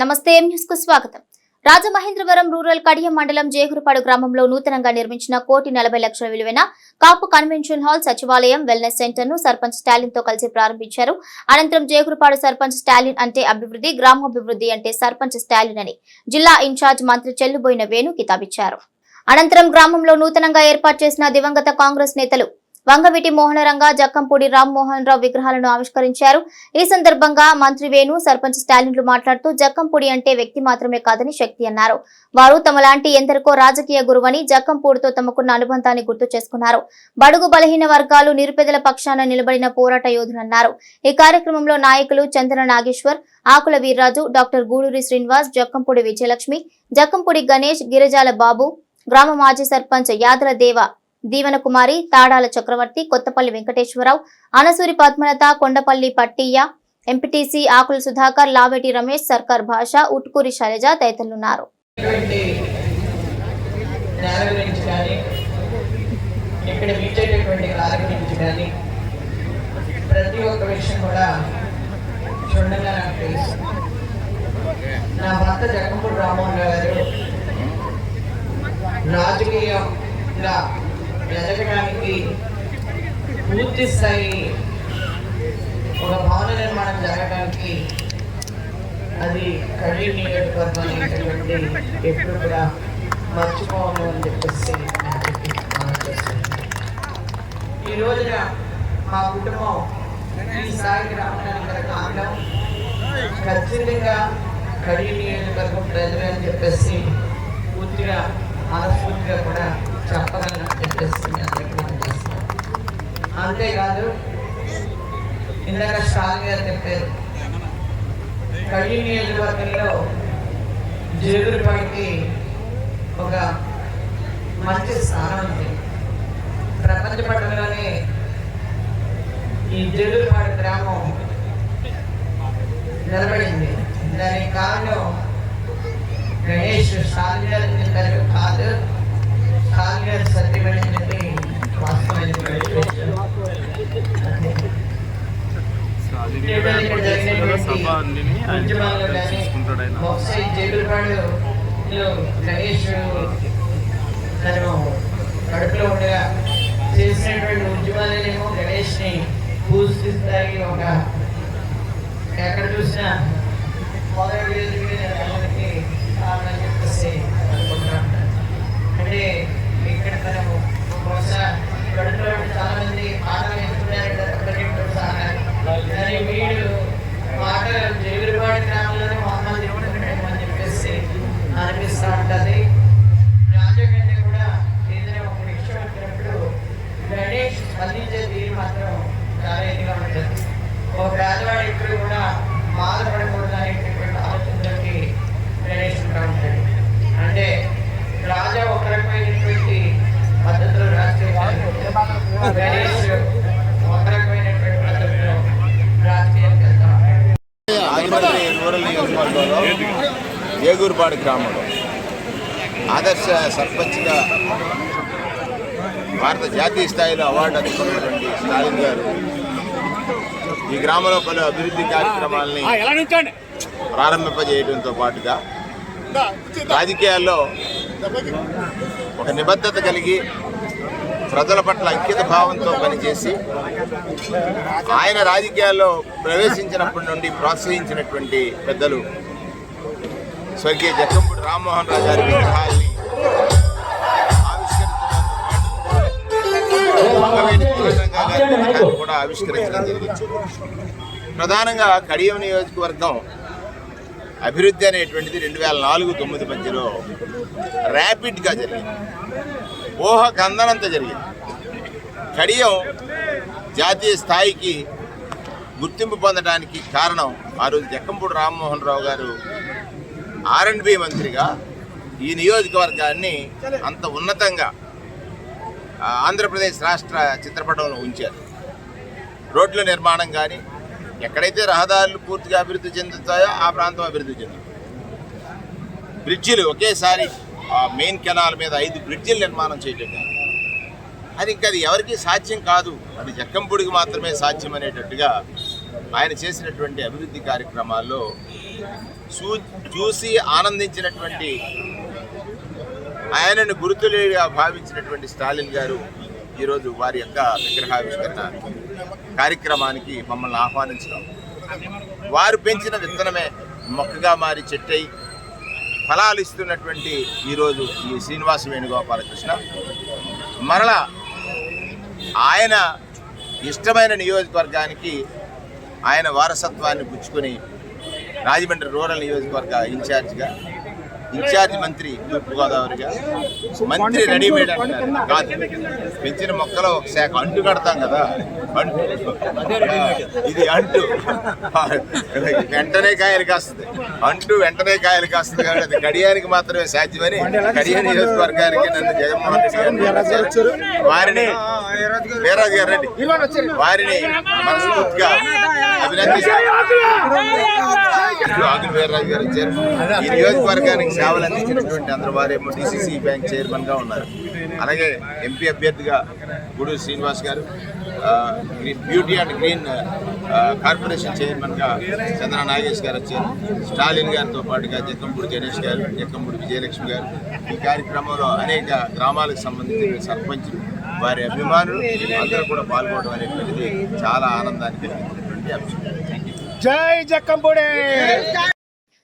నమస్తే ఎం కు స్వాగతం. రాజమహేంద్రవరం రూరల్ కడియం మండలం జేహురుపాడు గ్రామంలో నూతనంగా నిర్మించిన కోటి నలభై లక్షల విలువైన కాపు కన్వెన్షన్ హాల్ సచివాలయం వెల్నెస్ సెంటర్ను సర్పంచ్ స్టాలిన్తో కలిసి ప్రారంభించారు. అనంతరం జేహురుపాడు సర్పంచ్ స్టాలిన్ అంటే అభివృద్ధి గ్రామాభివృద్ధి అంటే సర్పంచ్ స్టాలిన్ అని జిల్లా ఇన్ఛార్జ్ మంత్రి చెల్లుబోయిన వేణు కితాబిచ్చారు. అనంతరం గ్రామంలో నూతనంగా ఏర్పాటు చేసిన దివంగత కాంగ్రెస్ నేతలు వంగవీటి మోహనరంగ జక్కంపూడి రామ్మోహన్ రావు విగ్రహాలను ఆవిష్కరించారు. ఈ సందర్భంగా మంత్రి వేణు సర్పంచ్ స్టాలిన్లు మాట్లాడుతూ జక్కంపూడి అంటే వ్యక్తి మాత్రమే కాదని శక్తి అన్నారు. వారు తమలాంటి ఎందరికో రాజకీయ గురువని జక్కంపూడితో తమకున్న అనుబంధాన్ని గుర్తు చేసుకున్నారు. బడుగు బలహీన వర్గాలు నిరుపేదల పక్షాన నిలబడిన పోరాట యోధులన్నారు. ఈ కార్యక్రమంలో నాయకులు చంద్ర నాగేశ్వర్ ఆకుల వీర్రాజు డాక్టర్ గూడూరి శ్రీనివాస్ జక్కంపూడి విజయలక్ష్మి జక్కంపూడి గణేష్ గిరిజాల బాబు గ్రామ మాజీ సర్పంచ్ యాదల దేవ దీవెన కుమారి తాడాల చక్రవర్తి కొత్తపల్లి వెంకటేశ్వరరావు అనసూరి పద్మలత కొండపల్లి పట్టియ్య ఎంపీటీసీ ఆకుల సుధాకర్ లావేటి రమేష్ సర్కార్ భాష ఉట్కూరి శైలజ తదితరులున్నారు. ఇక్కడ గురించి కానీ ప్రతి ఒక్క విషయం కూడా నాకు తెలుసు. నా భర్త జగన్పూడి రామోహన్ గారు రాజకీయంగా ఎదగడానికి పూర్తి స్థాయి ఒక భవన నిర్మాణం జరగడానికి అది కడి నియోజకవర్గం అనేటటువంటి ఎప్పుడు కూడా మర్చిపోను అని చెప్పేసి నాకు ఈ రోజున మా కుటుంబం ఈ స్థాయికి రావడానికి గల కారణం ఖచ్చితంగా కడి నియోజకవర్గం ప్రజలు అని చెప్పేసి పూర్తిగా మనస్ఫూర్తిగా కూడా చెప్పగలను. అని అందరికీ మనం చేస్తాను అంతేకాదు ఇందాక స్టాలిన్ గారు చెప్పారు కడి నియోజకవర్గంలో జేగురుపాడికి ఒక మంచి స్థానం ఉంది. ప్రపంచ పట్టణంలోనే ఈ జేగురుపాడి గ్రామం నిలబడింది. దానికి కారణం గణేష్ స్టాలిన్ గారు చెప్పారు కాదు. స్టాలిన్ గారు సత్యమైనటువంటి తను కడుపులో ఉండగా చేసినటువంటి ఉద్యమాలనేమో గణేష్ని పూజిస్తాయి ఒక ఎక్కడ చూసినా మొదటి రోజుకి వెళ్ళడానికి కారణం చెప్పేసి అనుకుంటా ఉంటాను. అంటే ఇక్కడ తను బహుశా కడుపులో ఉండి చాలా మంది ఆటలు ఎంచుకున్నారంటే ఒకరింటి సహా కానీ వీడు మాట జేగులపాడు గ్రామంలోనే మహమ్మద్ అని చెప్పేసి అనిపిస్తూ ఉంటుంది. రాజా కూడా ఏదైనా ఒక నిమిషం వచ్చినప్పుడు గణేష్ స్పందించే తీరు మాత్రం చాలా ఇదిగా ఉంటుంది. ఒక పేదవాడు ఎప్పుడు కూడా బాధపడకూడదు అనేటటువంటి ఆలోచనలోకి గణేష్ ఉంటా ఉంటాడు అంటే రాజా ఒక రకమైనటువంటి పద్ధతిలో రాస్తే గణేష్ ఒక రకమైనటువంటి పద్ధతిలో రాజకీయాలకు వెళ్తా ఉంటాడు రూరల్ నియోజకవర్గంలో ఏగూరుపాడు గ్రామంలో ఆదర్శ సర్పంచ్గా భారత జాతీయ స్థాయిలో అవార్డు అందుకున్నటువంటి స్టాలిన్ గారు ఈ గ్రామంలో పలు అభివృద్ధి కార్యక్రమాలని ప్రారంభింపజేయడంతో పాటుగా రాజకీయాల్లో ఒక నిబద్ధత కలిగి ప్రజల పట్ల అంకిత భావంతో పనిచేసి ఆయన రాజకీయాల్లో ప్రవేశించినప్పటి నుండి ప్రోత్సహించినటువంటి పెద్దలు స్వర్గీయ జక్కంపూడి రామ్మోహన్ రావు గారి ఆవిష్కరించడం జరిగింది. ప్రధానంగా కడియం నియోజకవర్గం అభివృద్ధి అనేటువంటిది రెండు వేల నాలుగు తొమ్మిది మధ్యలో ర్యాపిడ్గా జరిగింది. ఊహ కందనంత జరిగింది. కడియం జాతీయ స్థాయికి గుర్తింపు పొందడానికి కారణం ఆ రోజు జక్కంపూడి రామ్మోహన్ రావు గారు ఆర్ అండ్ బి మంత్రిగా ఈ నియోజకవర్గాన్ని అంత ఉన్నతంగా ఆంధ్రప్రదేశ్ రాష్ట్ర చిత్రపటంలో ఉంచారు. రోడ్ల నిర్మాణం కానీ ఎక్కడైతే రహదారులు పూర్తిగా అభివృద్ధి చెందుతాయో ఆ ప్రాంతం అభివృద్ధి చెందుతుంది. బ్రిడ్జిలు ఒకేసారి ఆ మెయిన్ కెనాల్ మీద ఐదు బ్రిడ్జిలు నిర్మాణం చేయటం అది ఇంకా అది ఎవరికీ సాధ్యం కాదు. అది జక్కంపూడికి మాత్రమే సాధ్యం అనేటట్టుగా ఆయన చేసినటువంటి అభివృద్ధి కార్యక్రమాల్లో చూ చూసి ఆనందించినటువంటి ఆయనను గుర్తులేగా భావించినటువంటి స్టాలిన్ గారు ఈరోజు వారి యొక్క విగ్రహావిష్కరణ కార్యక్రమానికి మమ్మల్ని ఆహ్వానించడం. వారు పెంచిన విత్తనమే మొక్కగా మారి చెట్టై ఫలాలు ఇస్తున్నటువంటి ఈరోజు ఈ శ్రీనివాస వేణుగోపాలకృష్ణ. మరలా ఆయన ఇష్టమైన నియోజకవర్గానికి ఆయన వారసత్వాన్ని పుచ్చుకొని రాజమండ్రి రూరల్ నియోజకవర్గ ఇన్ఛార్జిగా ఇన్ఛార్జ్ మంత్రి తూర్పుగోదావరిగా మంత్రి రెడీమేడ్ అంటారు కాదు పెంచిన మొక్కలో ఒక శాఖ అంటు కడతాం కదా. అంటు. ఇది అంటు. వెంటనే కాయలు కాస్తుంది. అంటు వెంటనే కాయలు కాస్తుంది కాబట్టి అది గడియానికి మాత్రమే సాధ్యమని గడియ నియోజకవర్గానికి నన్ను జగన్మోహన్ రెడ్డి గారు. వారిని వీరాజు గారు రండి. వారిని మనస్ఫూర్తిగా అభినందిస్తాను ఆకుల వీర్రాజు గారు వచ్చారు. ఈ నియోజకవర్గానికి సేవలు అందించినటువంటి అందరూ వారేమో డిసిసి బ్యాంక్ చైర్మన్గా ఉన్నారు. అలాగే ఎంపీ అభ్యర్థిగా గుడు శ్రీనివాస్ గారు బ్యూటీ అండ్ గ్రీన్ కార్పొరేషన్ చైర్మన్గా చంద్ర నాగేష్ గారు వచ్చారు. స్టాలిన్ గారితో పాటుగా జక్కంపూడి గణేష్ గారు జక్కంపూడి విజయలక్ష్మి గారు. ఈ కార్యక్రమంలో అనేక గ్రామాలకు సంబంధించిన సర్పంచులు వారి అభిమానులు అందరూ కూడా పాల్గొనడం అనేటువంటిది చాలా ఆనందాన్ని కలిగించినటువంటి అంశం. జై జక్కంపూడి!